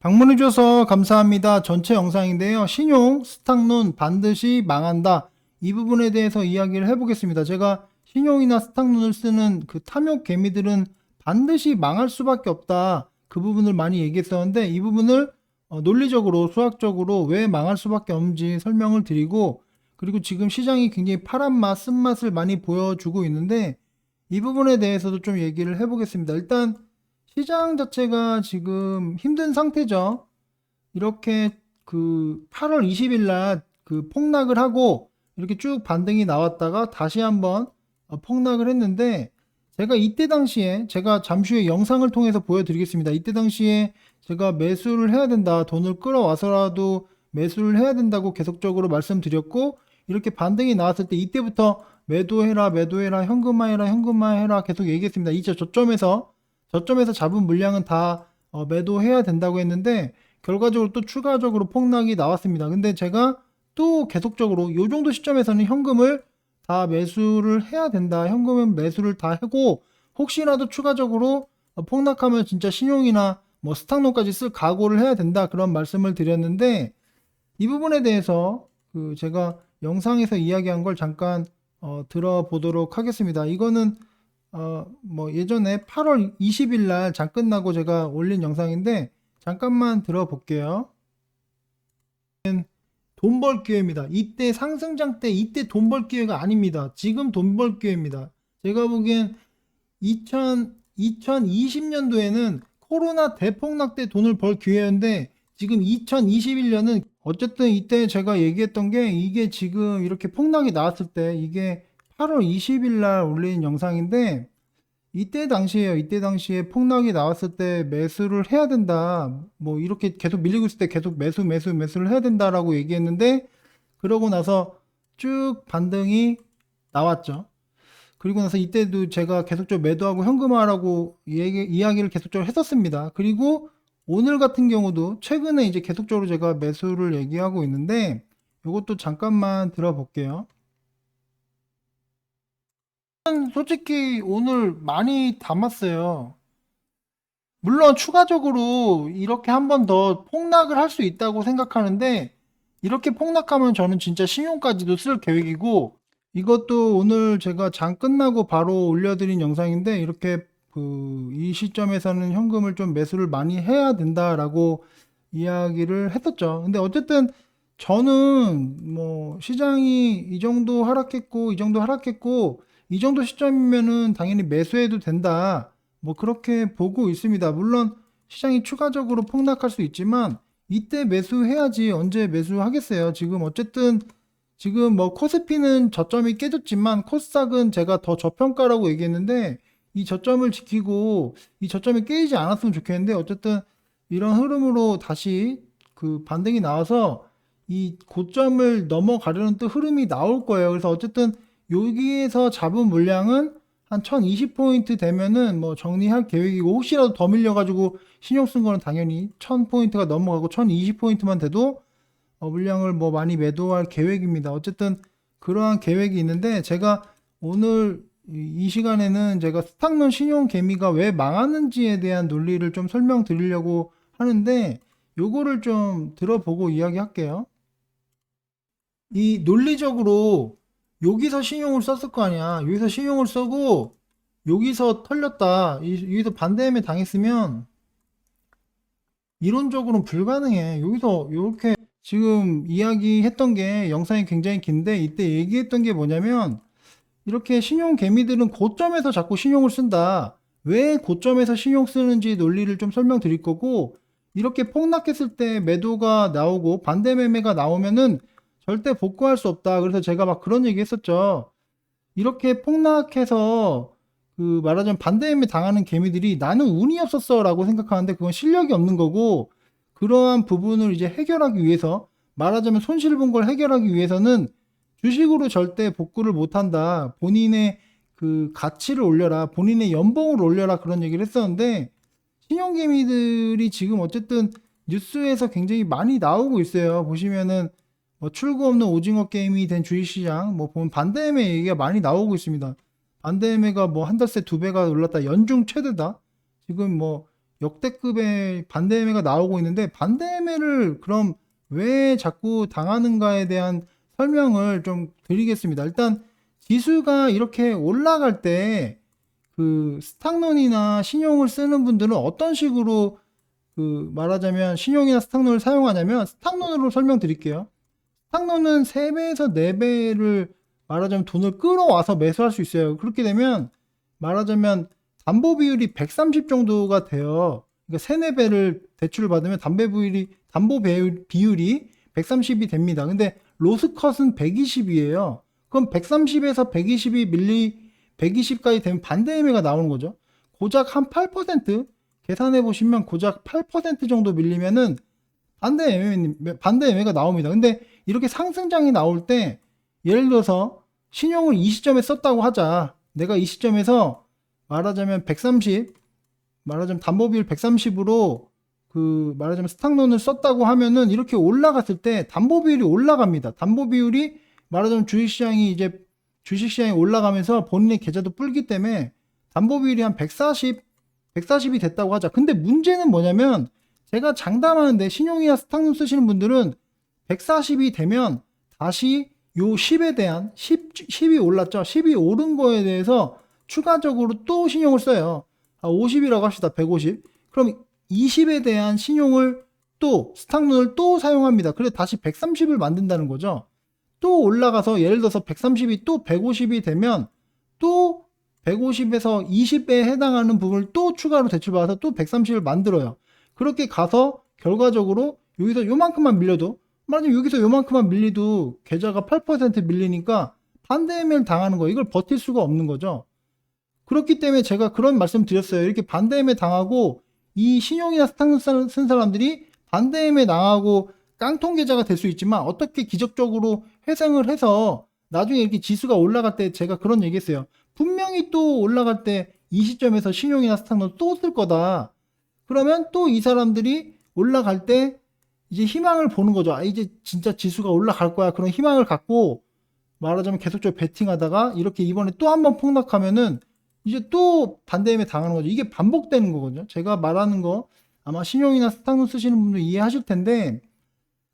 방문해주셔서 감사합니다. 전체 영상인데요. 신용, 스탁론 반드시 망한다. 이 부분에 대해서 이야기를 해보겠습니다. 제가 신용이나 스탁론을 쓰는 그 탐욕 개미들은 반드시 망할 수밖에 없다. 그 부분을 많이 얘기했었는데 이 부분을 어, 논리적으로 수학적으로 왜 망할 수밖에 없는지 설명을 드리고 그리고 지금 시장이 굉장히 파란 맛, 쓴맛을 많이 보여주고 있는데 이 부분에 대해서도 좀 얘기를 해보겠습니다. 일단 시장 자체가 지금 힘든 상태죠. 이렇게 그 8월 20일 날 그 폭락을 하고 이렇게 쭉 반등이 나왔다가 다시 한번 어, 폭락을 했는데 제가 이때 당시에 제가 잠시 후에 영상을 통해서 보여드리겠습니다. 이때 당시에 제가 매수를 해야 된다. 돈을 끌어와서라도 매수를 해야 된다고 계속적으로 말씀드렸고 이렇게 반등이 나왔을 때 이때부터 매도해라 매도해라 현금화해라 현금화해라 계속 얘기했습니다. 이제 저점에서 저점에서 잡은 물량은 다 어, 매도해야 된다고 했는데 결과적으로 또 추가적으로 폭락이 나왔습니다. 근데 제가 또 계속적으로 이 정도 시점에서는 현금을 다 매수를 해야 된다. 현금은 매수를 다 하고 혹시라도 추가적으로 어, 폭락하면 진짜 신용이나 뭐 스탁론까지 쓸 각오를 해야 된다. 그런 말씀을 드렸는데 이 부분에 대해서 그 제가 영상에서 이야기한 걸 잠깐 어, 들어보도록 하겠습니다. 이거는 어, 뭐 예전에 8월 20일 날 장 끝나고 제가 올린 영상인데 잠깐만 들어볼게요. 돈 벌 기회입니다. 이때 상승장 때 이때 돈 벌 기회가 아닙니다. 지금 돈 벌 기회입니다. 제가 보기엔 2000, 2020년도에는 코로나 대폭락 때 돈을 벌 기회였는데 지금 2021년은 어쨌든 이때 제가 얘기했던 게 이게 지금 이렇게 폭락이 나왔을 때 이게 8월 20일 날 올린 영상인데 이때 당시에요. 이때 당시에 폭락이 나왔을 때 매수를 해야 된다. 뭐 이렇게 계속 밀리고 있을 때 계속 매수 매수 매수를 해야 된다라고 얘기했는데 그러고 나서 쭉 반등이 나왔죠. 그리고 나서 이때도 제가 계속적으로 매도하고 현금화라고 얘기, 이야기를 계속적으로 했었습니다. 그리고 오늘 같은 경우도 최근에 이제 계속적으로 제가 매수를 얘기하고 있는데 이것도 잠깐만 들어볼게요. 솔직히 오늘 많이 담았어요. 물론 추가적으로 이렇게 한 번 더 폭락을 할 수 있다고 생각하는데 이렇게 폭락하면 저는 진짜 신용까지도 쓸 계획이고 이것도 오늘 제가 장 끝나고 바로 올려드린 영상인데 이렇게 그 이 시점에서는 현금을 좀 매수를 많이 해야 된다라고 이야기를 했었죠. 근데 어쨌든 저는 뭐 시장이 이 정도 하락했고 이 정도 하락했고 이 정도 시점이면은 당연히 매수해도 된다. 뭐 그렇게 보고 있습니다. 물론 시장이 추가적으로 폭락할 수 있지만 이때 매수해야지 언제 매수하겠어요. 지금 어쨌든 지금 뭐 코스피는 저점이 깨졌지만 코스닥은 제가 더 저평가라고 얘기했는데 이 저점을 지키고 이 저점이 깨지지 않았으면 좋겠는데 어쨌든 이런 흐름으로 다시 그 반등이 나와서 이 고점을 넘어가려는 또 흐름이 나올 거예요. 그래서 어쨌든 여기에서 잡은 물량은 한 1020포인트 되면은 뭐 정리할 계획이고 혹시라도 더 밀려가지고 신용 쓴 거는 당연히 1000포인트가 넘어가고 1020포인트만 돼도 어, 물량을 뭐 많이 매도할 계획입니다. 어쨌든 그러한 계획이 있는데 제가 오늘 이- 이 시간에는 제가 스탁론 신용 개미가 왜 망하는지에 대한 논리를 좀 설명드리려고 하는데 요거를 좀 들어보고 이야기할게요. 이 논리적으로 여기서 신용을 썼을 거 아니야. 여기서 신용을 쓰고 여기서 털렸다. 이- 여기서 반대매매 당했으면 이론적으로는 불가능해. 여기서 이렇게 지금 이야기했던 게 영상이 굉장히 긴데 이때 얘기했던 게 뭐냐면 이렇게 신용 개미들은 고점에서 자꾸 신용을 쓴다. 왜 고점에서 신용 쓰는지 논리를 좀 설명드릴 거고 이렇게 폭락했을 때 매도가 나오고 반대 매매가 나오면은 절대 복구할 수 없다. 그래서 제가 막 그런 얘기 했었죠. 이렇게 폭락해서 그 말하자면 반대 매매 당하는 개미들이 나는 운이 없었어 라고 생각하는데 그건 실력이 없는 거고 그러한 부분을 이제 해결하기 위해서 말하자면 손실 본 걸 해결하기 위해서는 주식으로 절대 복구를 못 한다. 본인의 그 가치를 올려라. 본인의 연봉을 올려라. 그런 얘기를 했었는데 신용개미들이 지금 어쨌든 뉴스에서 굉장히 많이 나오고 있어요. 보시면은 뭐 출구 없는 오징어 게임이 된 주식시장 뭐 보면 반대매매 얘기가 많이 나오고 있습니다. 반대매매가 뭐 한 달 새 두 배가 올랐다. 연중 최대다. 지금 뭐 역대급의 반대 매매가 나오고 있는데 반대 매매를 그럼 왜 자꾸 당하는가에 대한 설명을 좀 드리겠습니다. 일단 지수가 이렇게 올라갈 때 그 스탁론이나 신용을 쓰는 분들은 어떤 식으로 그 말하자면 신용이나 스탁론을 사용하냐면 스탁론으로 설명드릴게요. 스탁론은 3배에서 4배를 말하자면 돈을 끌어와서 매수할 수 있어요. 그렇게 되면 말하자면 담보 비율이 130 정도가 돼요. 그러니까 3, 4배를 대출을 받으면 담배 비율이 담보 비율, 비율이 130이 됩니다. 근데 로스컷은 120이에요. 그럼 130에서 120이 밀리 120까지 되면 반대 매매가 나오는 거죠. 고작 한 8% 계산해 보시면 고작 8% 정도 밀리면은 반대 매매 반대 매매가 나옵니다. 근데 이렇게 상승장이 나올 때 예를 들어서 신용을 이 시점에 썼다고 하자. 내가 이 시점에서 말하자면 130 말하자면 담보 비율 130으로 그 말하자면 스탁론을 썼다고 하면은 이렇게 올라갔을 때 담보 비율이 올라갑니다. 담보 비율이 말하자면 주식시장이 이제 주식시장이 올라가면서 본인의 계좌도 불기 때문에 담보 비율이 한 140, 140이 됐다고 하자. 근데 문제는 뭐냐면 제가 장담하는데 신용이나 스탁론 쓰시는 분들은 140이 되면 다시 요 10에 대한 10, 10이 올랐죠. 10이 오른 거에 대해서 추가적으로 또 신용을 써요. 아, 50이라고 합시다. 150. 그럼 20에 대한 신용을 또 스탁론을 또 사용합니다. 그래 다시 130을 만든다는 거죠. 또 올라가서 예를 들어서 130이 또 150이 되면 또 150에서 20배에 해당하는 부분을 또 추가로 대출받아서 또 130을 만들어요. 그렇게 가서 결과적으로 여기서 요만큼만 밀려도 말하자면 여기서 요만큼만 밀리도 계좌가 8% 밀리니까 반대 매매를 당하는 거예요. 이걸 버틸 수가 없는 거죠. 그렇기 때문에 제가 그런 말씀 드렸어요. 이렇게 반대 매매 당하고 이 신용이나 스탁 쓴 사람들이 반대 매매 당하고 깡통 계좌가 될 수 있지만 어떻게 기적적으로 회생을 해서 나중에 이렇게 지수가 올라갈 때 제가 그런 얘기 했어요. 분명히 또 올라갈 때 이 시점에서 신용이나 스탁론 또쓸 거다. 그러면 또 이 사람들이 올라갈 때 이제 희망을 보는 거죠. 아, 이제 진짜 지수가 올라갈 거야. 그런 희망을 갖고 말하자면 계속적으로 베팅하다가 이렇게 이번에 또 한 번 폭락하면은 이제 또 반대임에 당하는 거죠. 이게 반복되는 거거든요. 제가 말하는 거 아마 신용이나 스탁론 쓰시는 분들 이해하실 텐데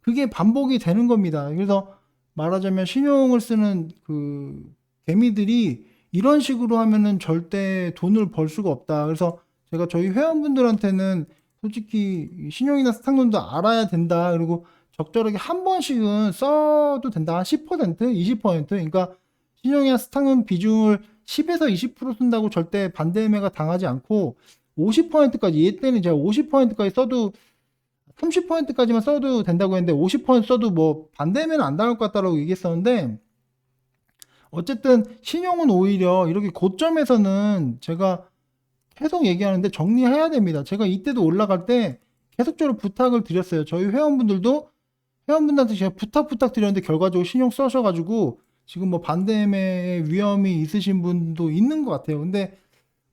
그게 반복이 되는 겁니다. 그래서 말하자면 신용을 쓰는 그 개미들이 이런 식으로 하면은 절대 돈을 벌 수가 없다. 그래서 제가 저희 회원분들한테는 솔직히 신용이나 스탁론도 알아야 된다. 그리고 적절하게 한 번씩은 써도 된다. 한 10%, 20%. 그러니까 신용이나 스탁론 비중을 10에서 20% 쓴다고 절대 반대 매매가 당하지 않고 50%까지 얘 때는 제가 50%까지 써도 30%까지만 써도 된다고 했는데 50% 써도 뭐 반대 매매는 안 당할 것 같다라고 얘기했었는데 어쨌든 신용은 오히려 이렇게 고점에서는 제가 계속 얘기하는데 정리해야 됩니다. 제가 이때도 올라갈 때 계속적으로 부탁을 드렸어요. 저희 회원분들도 회원분들한테 제가 부탁 부탁 드렸는데 결과적으로 신용 써셔가지고 지금 뭐 반대매 위험이 있으신 분도 있는 것 같아요. 근데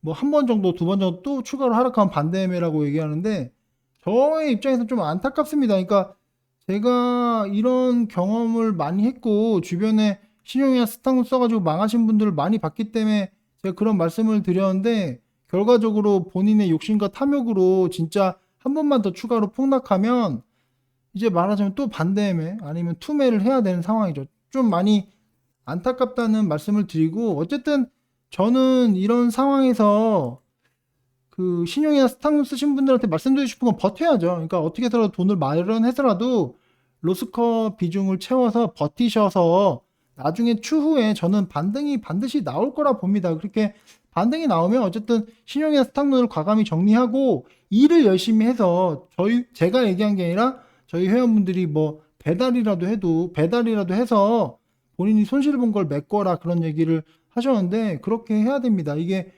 뭐 한 번 정도, 두 번 정도 또 추가로 하락하면 반대매라고 얘기하는데 저의 입장에서 좀 안타깝습니다. 그러니까 제가 이런 경험을 많이 했고 주변에 신용이나 스탁론 써가지고 망하신 분들을 많이 봤기 때문에 제가 그런 말씀을 드렸는데 결과적으로 본인의 욕심과 탐욕으로 진짜 한 번만 더 추가로 폭락하면 이제 말하자면 또 반대매 아니면 투매를 해야 되는 상황이죠. 좀 많이 안타깝다는 말씀을 드리고 어쨌든 저는 이런 상황에서 그 신용이나 스탁론 쓰신 분들한테 말씀드리고 싶은 건 버텨야죠. 그러니까 어떻게 해서라도 돈을 마련해서라도 로스커 비중을 채워서 버티셔서 나중에 추후에 저는 반등이 반드시 나올 거라 봅니다. 그렇게 반등이 나오면 어쨌든 신용이나 스탁론을 과감히 정리하고 일을 열심히 해서 저희 제가 얘기한 게 아니라 저희 회원분들이 뭐 배달이라도 해도 배달이라도 해서 본인이 손실 본걸 메꿔라 그런 얘기를 하셨는데 그렇게 해야 됩니다. 이게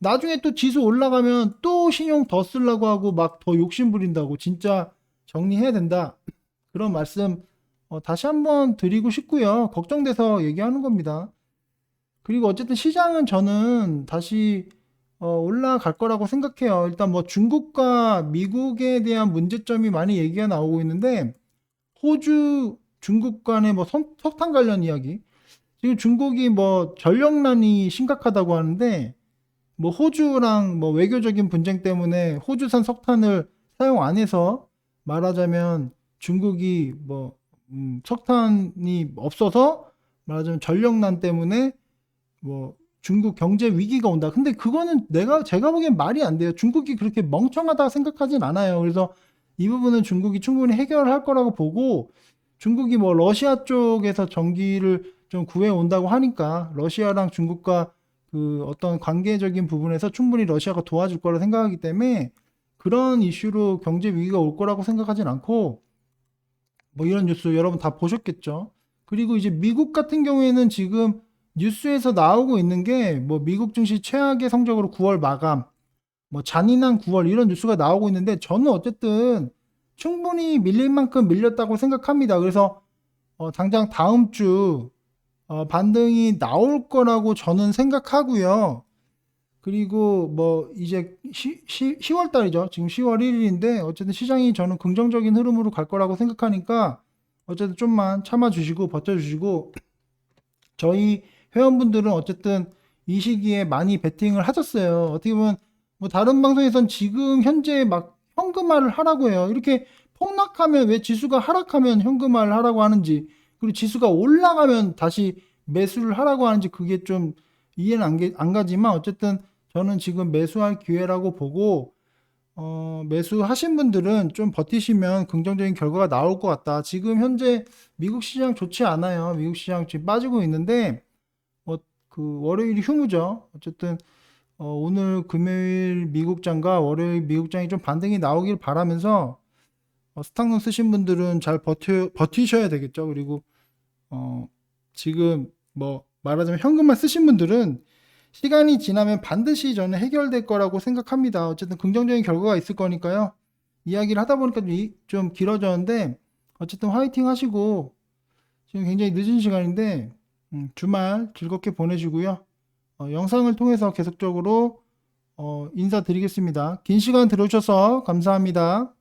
나중에 또 지수 올라가면 또 신용 더 쓰려고 하고 막 더 욕심 부린다고 진짜 정리해야 된다. 그런 말씀 어, 다시 한번 드리고 싶고요. 걱정돼서 얘기하는 겁니다. 그리고 어쨌든 시장은 저는 다시 어, 올라갈 거라고 생각해요. 일단 뭐 중국과 미국에 대한 문제점이 많이 얘기가 나오고 있는데 호주, 중국 간의 뭐 선- 석탄 관련 이야기. 지금 중국이 뭐 전력난이 심각하다고 하는데 뭐 호주랑 뭐 외교적인 분쟁 때문에 호주산 석탄을 사용 안 해서 말하자면 중국이 뭐 음, 석탄이 없어서 말하자면 전력난 때문에 뭐 중국 경제 위기가 온다. 근데 그거는 내가 제가 보기엔 말이 안 돼요. 중국이 그렇게 멍청하다 생각하진 않아요. 그래서 이 부분은 중국이 충분히 해결할 거라고 보고 중국이 뭐 러시아 쪽에서 전기를 좀 구해 온다고 하니까 러시아랑 중국과 그 어떤 관계적인 부분에서 충분히 러시아가 도와줄 거라 생각하기 때문에 그런 이슈로 경제 위기가 올 거라고 생각하진 않고 뭐 이런 뉴스 여러분 다 보셨겠죠. 그리고 이제 미국 같은 경우에는 지금 뉴스에서 나오고 있는 게 뭐 미국 증시 최악의 성적으로 9월 마감, 뭐 잔인한 9월 이런 뉴스가 나오고 있는데 저는 어쨌든 충분히 밀릴 만큼 밀렸다고 생각합니다. 그래서 어, 당장 다음 주 어, 반등이 나올 거라고 저는 생각하고요. 그리고 뭐 이제 시, 10월 달이죠. 지금 10월 1일인데 어쨌든 시장이 저는 긍정적인 흐름으로 갈 거라고 생각하니까 어쨌든 좀만 참아 주시고 버텨 주시고 저희 회원분들은 어쨌든 이 시기에 많이 베팅을 하셨어요. 어떻게 보면 뭐 다른 방송에선 지금 현재 막 현금화를 하라고 해요. 이렇게 폭락하면 왜 지수가 하락하면 현금화를 하라고 하는지 그리고 지수가 올라가면 다시 매수를 하라고 하는지 그게 좀 이해는 안, 게- 안 가지만 어쨌든 저는 지금 매수할 기회라고 보고 어, 매수하신 분들은 좀 버티시면 긍정적인 결과가 나올 것 같다. 지금 현재 미국 시장 좋지 않아요. 미국 시장 지금 빠지고 있는데 뭐 그 월요일이 휴무죠. 어쨌든 어, 오늘 금요일 미국장과 월요일 미국장이 좀 반등이 나오길 바라면서 어, 스탁론 쓰신 분들은 잘 버텨 버티셔야 되겠죠. 그리고 어, 지금 뭐 말하자면 현금만 쓰신 분들은 시간이 지나면 반드시 저는 해결될 거라고 생각합니다. 어쨌든 긍정적인 결과가 있을 거니까요. 이야기를 하다 보니까 좀, 이- 좀 길어졌는데 어쨌든 화이팅 하시고 지금 굉장히 늦은 시간인데 음, 주말 즐겁게 보내시고요. 어, 영상을 통해서 계속적으로 어, 인사드리겠습니다. 긴 시간 들어주셔서 감사합니다.